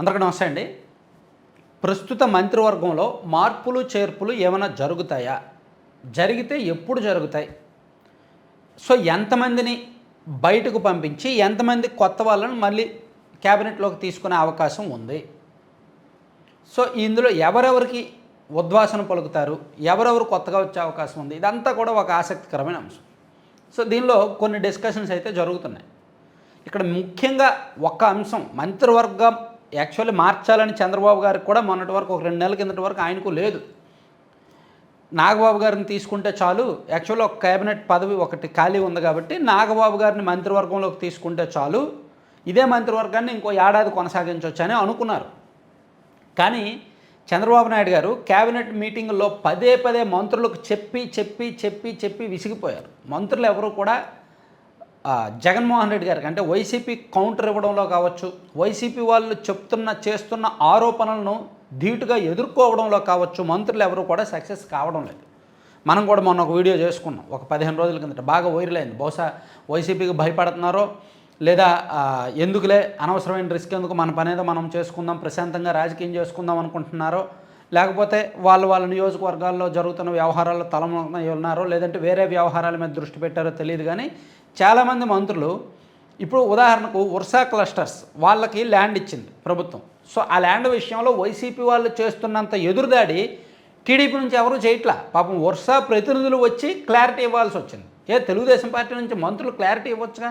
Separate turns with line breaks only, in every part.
అందరికీ నమస్తే అండి ప్రస్తుత మంత్రివర్గంలో మార్పులు చేర్పులు ఏమైనా జరుగుతాయా జరిగితే ఎప్పుడు జరుగుతాయి సో ఎంతమందిని బయటకు పంపించి ఎంతమంది కొత్త వాళ్ళని మళ్ళీ క్యాబినెట్లోకి తీసుకునే అవకాశం ఉంది సో ఇందులో ఎవరెవరికి ఉద్వాసన పలుకుతారు ఎవరెవరు కొత్తగా వచ్చే అవకాశం ఉంది ఇదంతా కూడా ఒక ఆసక్తికరమైన అంశం సో దీనిలో కొన్ని డిస్కషన్స్ అయితే జరుగుతున్నాయి ఇక్కడ ముఖ్యంగా ఒక అంశం మంత్రివర్గం యాక్చువల్లీ మార్చాలని చంద్రబాబు గారికి కూడా మొన్నటి వరకు ఒక రెండు నెలల కిందటి వరకు ఆయనకు లేదు నాగబాబు గారిని తీసుకుంటే చాలు యాక్చువల్లీ ఒక కేబినెట్ పదవి ఒకటి ఖాళీ ఉంది కాబట్టి నాగబాబు గారిని మంత్రివర్గంలోకి తీసుకుంటే చాలు ఇదే మంత్రివర్గాన్ని ఇంకో ఏడాది కొనసాగించవచ్చు అని అనుకున్నారు కానీ చంద్రబాబు నాయుడు గారు కేబినెట్ మీటింగ్లో పదే పదే మంత్రులకు చెప్పి చెప్పి చెప్పి చెప్పి విసిగిపోయారు మంత్రులు ఎవరు కూడా జగన్మోహన్ రెడ్డి గారికి అంటే వైసీపీ కౌంటర్ ఇవ్వడంలో కావచ్చు వైసీపీ వాళ్ళు చెప్తున్న చేస్తున్న ఆరోపణలను ధీటుగా ఎదుర్కోవడంలో కావచ్చు మంత్రులు ఎవరు కూడా సక్సెస్ కావడం లేదు మనం కూడా మొన్న ఒక వీడియో చేసుకున్నాం ఒక పదిహేను రోజుల కిందట బాగా వైరల్ అయింది బహుశా వైసీపీకి భయపడుతున్నారో లేదా ఎందుకులే అనవసరమైన రిస్క్ ఎందుకు మన పనేదో మనం చేసుకుందాం ప్రశాంతంగా రాజకీయం చేసుకుందాం అనుకుంటున్నారో లేకపోతే వాళ్ళు వాళ్ళ నియోజకవర్గాల్లో జరుగుతున్న వ్యవహారాల్లో తలమై ఉన్నారో లేదంటే వేరే వ్యవహారాల మీద దృష్టి పెట్టారో తెలియదు కానీ చాలామంది మంత్రులు ఇప్పుడు ఉదాహరణకు ఉర్సా క్లస్టర్స్ వాళ్ళకి ల్యాండ్ ఇచ్చింది ప్రభుత్వం సో ఆ ల్యాండ్ విషయంలో వైసీపీ వాళ్ళు చేస్తున్నంత ఎదురుదాడి టీడీపీ నుంచి ఎవరూ చేయట్లా పాపం వర్షా ప్రతినిధులు వచ్చి క్లారిటీ ఇవ్వాల్సి వచ్చింది ఏ తెలుగుదేశం పార్టీ నుంచి మంత్రులు క్లారిటీ ఇవ్వచ్చుగా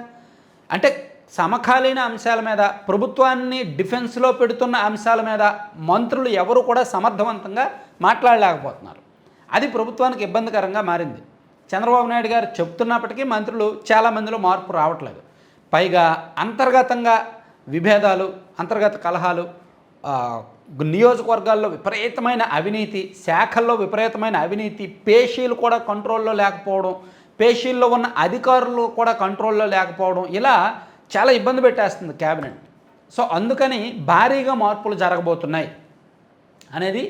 అంటే సమకాలీన అంశాల మీద ప్రభుత్వాన్ని డిఫెన్స్లో పెడుతున్న అంశాల మీద మంత్రులు ఎవరు కూడా సమర్థవంతంగా మాట్లాడలేకపోతున్నారు అది ప్రభుత్వానికి ఇబ్బందికరంగా మారింది చంద్రబాబు నాయుడు గారు చెప్తున్నప్పటికీ మంత్రులు చాలామందిలో మార్పు రావట్లేదు పైగా అంతర్గతంగా విభేదాలు అంతర్గత కలహాలు నియోజకవర్గాల్లో విపరీతమైన అవినీతి శాఖల్లో విపరీతమైన అవినీతి పేషీలు కూడా కంట్రోల్లో లేకపోవడం పేషీల్లో ఉన్న అధికారులు కూడా కంట్రోల్లో లేకపోవడం ఇలా చాలా ఇబ్బంది పెట్టేస్తుంది క్యాబినెట్ సో అందుకని భారీగా మార్పులు జరగబోతున్నాయి అనేది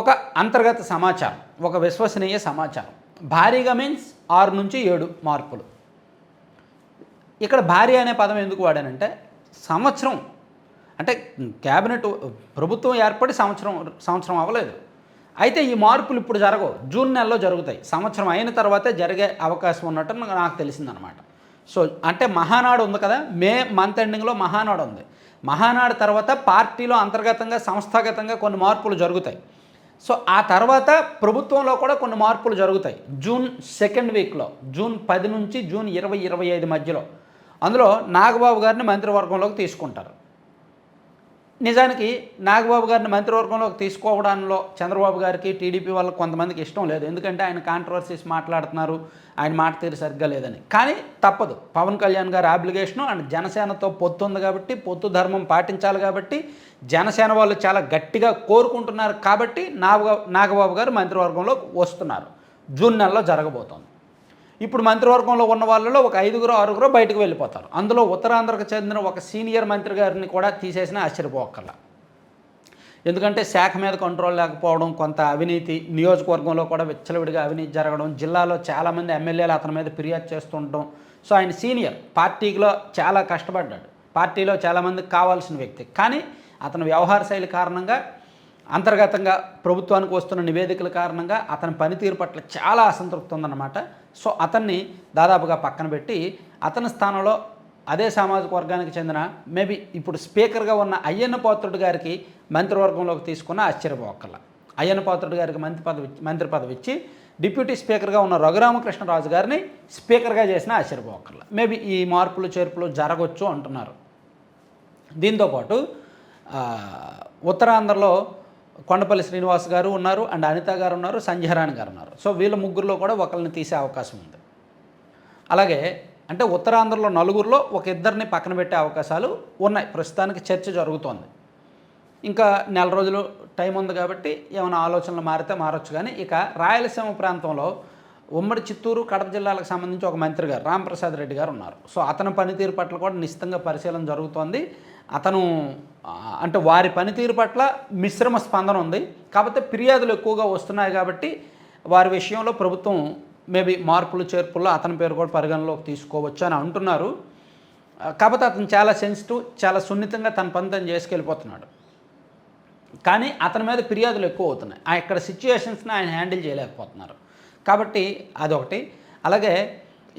ఒక అంతర్గత సమాచారం ఒక విశ్వసనీయ సమాచారం భారీగా మీన్స్ ఆరు నుంచి ఏడు మార్పులు ఇక్కడ భారీ అనే పదం ఎందుకు వాడానంటే సంవత్సరం అంటే క్యాబినెట్ ప్రభుత్వం ఏర్పడి సంవత్సరం సంవత్సరం అవ్వలేదు అయితే ఈ మార్పులు ఇప్పుడు జరగవు జూన్ నెలలో జరుగుతాయి సంవత్సరం అయిన తర్వాతే జరిగే అవకాశం ఉన్నట్టు నాకు తెలిసిందనమాట సో అంటే మహానాడు ఉంది కదా మే మంత్ ఎండింగ్లో మహానాడు ఉంది మహానాడు తర్వాత పార్టీలో అంతర్గతంగా సంస్థాగతంగా కొన్ని మార్పులు జరుగుతాయి సో ఆ తర్వాత ప్రభుత్వంలో కూడా కొన్ని మార్పులు జరుగుతాయి జూన్ సెకండ్ వీక్లో జూన్ పది నుంచి జూన్ ఇరవై ఇరవై ఐదు మధ్యలో అందులో నాగబాబు గారిని మంత్రివర్గంలోకి తీసుకుంటారు నిజానికి నాగబాబు గారిని మంత్రివర్గంలోకి తీసుకోవడంలో చంద్రబాబు గారికి టీడీపీ వాళ్ళకి కొంతమందికి ఇష్టం లేదు ఎందుకంటే ఆయన కాంట్రవర్సీస్ మాట్లాడుతున్నారు ఆయన మాట తీరు సరిగ్గా లేదని కానీ తప్పదు పవన్ కళ్యాణ్ గారి ఆబ్లిగేషను అండ్ జనసేనతో పొత్తు ఉంది కాబట్టి పొత్తు ధర్మం పాటించాలి కాబట్టి జనసేన వాళ్ళు చాలా గట్టిగా కోరుకుంటున్నారు కాబట్టి నాగబాబు గారు మంత్రివర్గంలోకి వస్తున్నారు జూన్ నెలలో జరగబోతోంది ఇప్పుడు మంత్రివర్గంలో ఉన్న వాళ్ళలో ఒక ఐదుగురు ఆరుగురు బయటకు వెళ్ళిపోతారు అందులో ఉత్తరాంధ్రకు చెందిన ఒక సీనియర్ మంత్రి గారిని కూడా తీసేసిన ఆశ్చర్యపోకల ఎందుకంటే శాఖ మీద కంట్రోల్ లేకపోవడం కొంత అవినీతి నియోజకవర్గంలో కూడా విచ్చలవిడిగా అవినీతి జరగడం జిల్లాలో చాలామంది ఎమ్మెల్యేలు అతని మీద ఫిర్యాదు చేస్తుండడం సో ఆయన సీనియర్ పార్టీలో చాలా కష్టపడ్డాడు పార్టీలో చాలామందికి కావాల్సిన వ్యక్తి కానీ అతని వ్యవహార శైలి కారణంగా అంతర్గతంగా ప్రభుత్వానికి వస్తున్న నివేదికల కారణంగా అతని పనితీరు పట్ల చాలా అసంతృప్తి ఉందన్నమాట సో అతన్ని దాదాపుగా పక్కన పెట్టి అతని స్థానంలో అదే సామాజిక వర్గానికి చెందిన మేబీ ఇప్పుడు స్పీకర్గా ఉన్న అయ్యన్న పాత్రుడు గారికి మంత్రివర్గంలోకి తీసుకున్న ఆశ్చర్యపోక్కల అయ్యన్న పాత్రుడు గారికి మంత్రి పదవి మంత్రి పదవి ఇచ్చి డిప్యూటీ స్పీకర్గా ఉన్న రఘురామకృష్ణరాజు గారిని స్పీకర్గా చేసిన ఆశ్చర్యపోక్కల మేబీ ఈ మార్పులు చేర్పులు జరగవచ్చు అంటున్నారు దీంతోపాటు ఉత్తరాంధ్రలో కొండపల్లి శ్రీనివాస్ గారు ఉన్నారు అండ్ అనిత గారు ఉన్నారు సంధ్యారాణి గారు ఉన్నారు సో వీళ్ళ ముగ్గురులో కూడా ఒకరిని తీసే అవకాశం ఉంది అలాగే అంటే ఉత్తరాంధ్రలో నలుగురిలో ఒక ఇద్దరిని పక్కన పెట్టే అవకాశాలు ఉన్నాయి ప్రస్తుతానికి చర్చ జరుగుతోంది ఇంకా నెల రోజులు టైం ఉంది కాబట్టి ఏమైనా ఆలోచనలు మారితే మారచ్చు కానీ ఇక రాయలసీమ ప్రాంతంలో ఉమ్మడి చిత్తూరు కడప జిల్లాలకు సంబంధించి ఒక మంత్రి గారు రామప్రసాద్ రెడ్డి గారు ఉన్నారు సో అతని పనితీరు పట్ల కూడా నిశ్చితంగా పరిశీలన జరుగుతోంది అతను అంటే వారి పనితీరు పట్ల మిశ్రమ స్పందన ఉంది కాకపోతే ఫిర్యాదులు ఎక్కువగా వస్తున్నాయి కాబట్టి వారి విషయంలో ప్రభుత్వం మేబీ మార్పులు చేర్పుల్లో అతని పేరు కూడా పరిగణలోకి తీసుకోవచ్చు అని అంటున్నారు కాకపోతే అతను చాలా సెన్సిటివ్ చాలా సున్నితంగా తన పని తను చేసుకెళ్ళిపోతున్నాడు కానీ అతని మీద ఫిర్యాదులు ఎక్కువ అవుతున్నాయి ఆ ఇక్కడ సిచ్యువేషన్స్ని ఆయన హ్యాండిల్ చేయలేకపోతున్నారు కాబట్టి అదొకటి అలాగే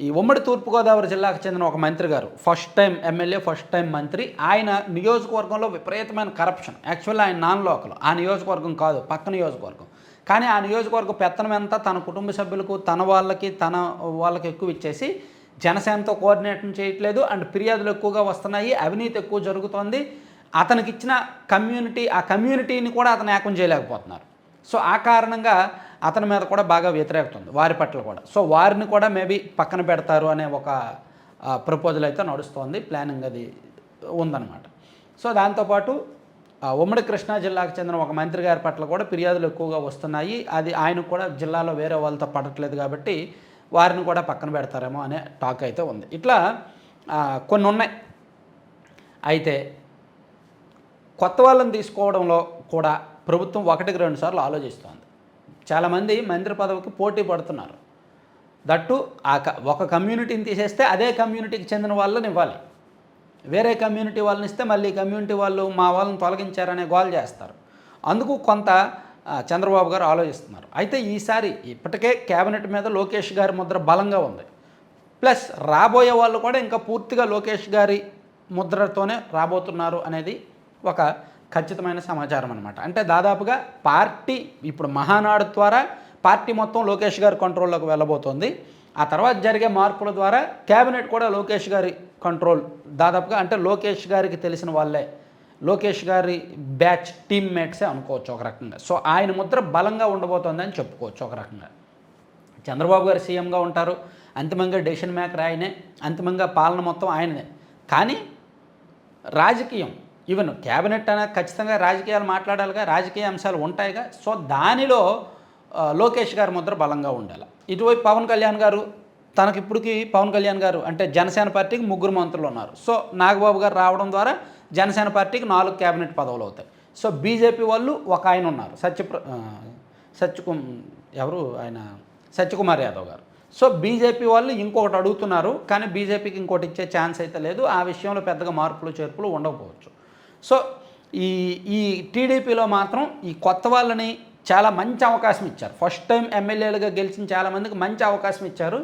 ఈ ఉమ్మడి తూర్పుగోదావరి జిల్లాకు చెందిన ఒక మంత్రి గారు first time MLA first time మంత్రి ఆయన నియోజకవర్గంలో విపరీతమైన కరప్షన్ యాక్చువల్లీ ఆయన నాన్ లోకల్ ఆ నియోజకవర్గం కాదు పక్క నియోజకవర్గం కానీ ఆ నియోజకవర్గం పెత్తనం ఎంత తన కుటుంబ సభ్యులకు తన వాళ్ళకి తన వాళ్ళకి ఎక్కువ ఇచ్చేసి జనసేనతో కోఆర్డినేషన్ చేయట్లేదు అండ్ ఫిర్యాదులు ఎక్కువగా వస్తున్నాయి అవినీతి ఎక్కువ జరుగుతోంది అతనికి ఇచ్చిన కమ్యూనిటీ ఆ కమ్యూనిటీని కూడా అతను ఏకం చేయలేకపోతున్నారు సో ఆ కారణంగా అతని మీద కూడా బాగా వ్యతిరేకత ఉంది వారి పట్ల కూడా సో వారిని కూడా మేబీ పక్కన పెడతారు అనే ఒక ప్రపోజల్ అయితే నడుస్తోంది ప్లానింగ్ అది ఉందన్నమాట సో దాంతోపాటు ఉమ్మడి కృష్ణా జిల్లాకు చెందిన ఒక మంత్రి గారి పట్ల కూడా ఫిర్యాదులు ఎక్కువగా వస్తున్నాయి అది ఆయన కూడా జిల్లాలో వేరే వాళ్ళతో పడట్లేదు కాబట్టి వారిని కూడా పక్కన పెడతారేమో అనే టాక్ అయితే ఉంది ఇట్లా కొన్ని ఉన్నాయి అయితే కొత్త వాళ్ళని తీసుకోవడంలో కూడా ప్రభుత్వం ఒకటికి రెండు సార్లు ఆలోచిస్తోంది చాలామంది మంత్రి పదవికి పోటీ పడుతున్నారు దట్టు ఆ క ఒక కమ్యూనిటీని తీసేస్తే అదే కమ్యూనిటీకి చెందిన వాళ్ళని ఇవ్వాలి వేరే కమ్యూనిటీ వాళ్ళని ఇస్తే మళ్ళీ కమ్యూనిటీ వాళ్ళు మా వాళ్ళని తొలగించారనే గోల్ చేస్తారు అందుకు కొంత చంద్రబాబు గారు ఆలోచిస్తున్నారు అయితే ఈసారి ఇప్పటికే కేబినెట్ మీద లోకేష్ గారి ముద్ర బలంగా ఉంది ప్లస్ రాబోయే వాళ్ళు కూడా ఇంకా పూర్తిగా లోకేష్ గారి ముద్రతోనే రాబోతున్నారు అనేది ఒక ఖచ్చితమైన సమాచారం అనమాట అంటే దాదాపుగా పార్టీ ఇప్పుడు మహానాడు ద్వారా పార్టీ మొత్తం లోకేష్ గారి కంట్రోల్లోకి వెళ్ళబోతోంది ఆ తర్వాత జరిగే మార్పుల ద్వారా క్యాబినెట్ కూడా లోకేష్ గారి కంట్రోల్ దాదాపుగా అంటే లోకేష్ గారికి తెలిసిన వాళ్ళే లోకేష్ గారి బ్యాచ్ టీమ్ మేట్సే అనుకోవచ్చు ఒక రకంగా సో ఆయన ముద్ర బలంగా ఉండబోతోందని చెప్పుకోవచ్చు ఒక రకంగా చంద్రబాబు గారు సీఎంగా ఉంటారు అంతిమంగా డెసిషన్ మేకర్ ఆయనే అంతిమంగా పాలన మొత్తం ఆయనదే కానీ రాజకీయం ఈవెన్ క్యాబినెట్ అనేది ఖచ్చితంగా రాజకీయాలు మాట్లాడాలిగా రాజకీయ అంశాలు ఉంటాయిగా సో దానిలో లోకేష్ గారి ముద్ర బలంగా ఉండాలి ఇటువైపు పవన్ కళ్యాణ్ గారు తనకి ఇప్పటికి పవన్ కళ్యాణ్ గారు అంటే జనసేన పార్టీకి ముగ్గురు మంత్రులు ఉన్నారు సో నాగబాబు గారు రావడం ద్వారా జనసేన పార్టీకి నాలుగు క్యాబినెట్ పదవులు అవుతాయి సో బీజేపీ వాళ్ళు ఒక ఆయన ఉన్నారు సత్యప్ర సత్యకు ఎవరు ఆయన సత్యకుమార్ యాదవ్ గారు సో బీజేపీ వాళ్ళు ఇంకొకటి అడుగుతున్నారు కానీ బీజేపీకి ఇంకోటి ఇచ్చే ఛాన్స్ అయితే లేదు ఆ విషయంలో పెద్దగా మార్పులు చేర్పులు ఉండకపోవచ్చు సో ఈ ఈ టీడీపీలో మాత్రం ఈ కొత్త వాళ్ళని చాలా మంచి అవకాశం ఇచ్చారు ఫస్ట్ టైం ఎమ్మెల్యేలుగా గెలిచిన చాలామందికి మంచి అవకాశం ఇచ్చారు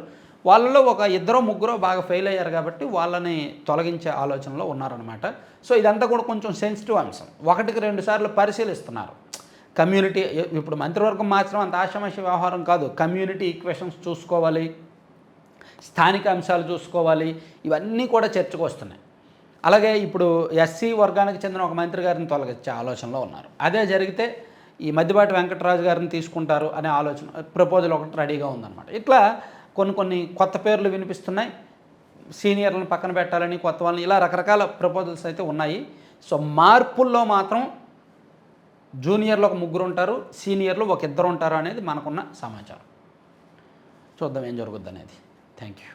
వాళ్ళలో ఒక ఇద్దరో ముగ్గురో బాగా ఫెయిల్ అయ్యారు కాబట్టి వాళ్ళని తొలగించే ఆలోచనలో ఉన్నారనమాట సో ఇదంతా కూడా కొంచెం సెన్సిటివ్ అంశం ఒకటికి రెండు సార్లు పరిశీలిస్తున్నారు కమ్యూనిటీ ఇప్పుడు మంత్రివర్గం మాత్రం అంత ఆశామాష వ్యవహారం కాదు కమ్యూనిటీ ఈక్వేషన్స్ చూసుకోవాలి స్థానిక అంశాలు చూసుకోవాలి ఇవన్నీ కూడా చర్చకు వస్తున్నాయి అలాగే ఇప్పుడు ఎస్సీ వర్గానికి చెందిన ఒక మంత్రి గారిని తొలగించే ఆలోచనలో ఉన్నారు అదే జరిగితే ఈ మధ్యపాటి వెంకటరాజు గారిని తీసుకుంటారు అనే ఆలోచన ప్రపోజల్ ఒకటి రెడీగా ఉందన్నమాట ఇట్లా కొన్ని కొన్ని కొత్త పేర్లు వినిపిస్తున్నాయి సీనియర్లను పక్కన పెట్టాలని కొత్త వాళ్ళని ఇలా రకరకాల ప్రపోజల్స్ అయితే ఉన్నాయి సో మార్పుల్లో మాత్రం జూనియర్లు ఒక ముగ్గురు ఉంటారు సీనియర్లు ఒక ఇద్దరు ఉంటారు అనేది మనకున్న సమాచారం చూద్దాం ఏం జరుగుద్ది అనేది థ్యాంక్ యూ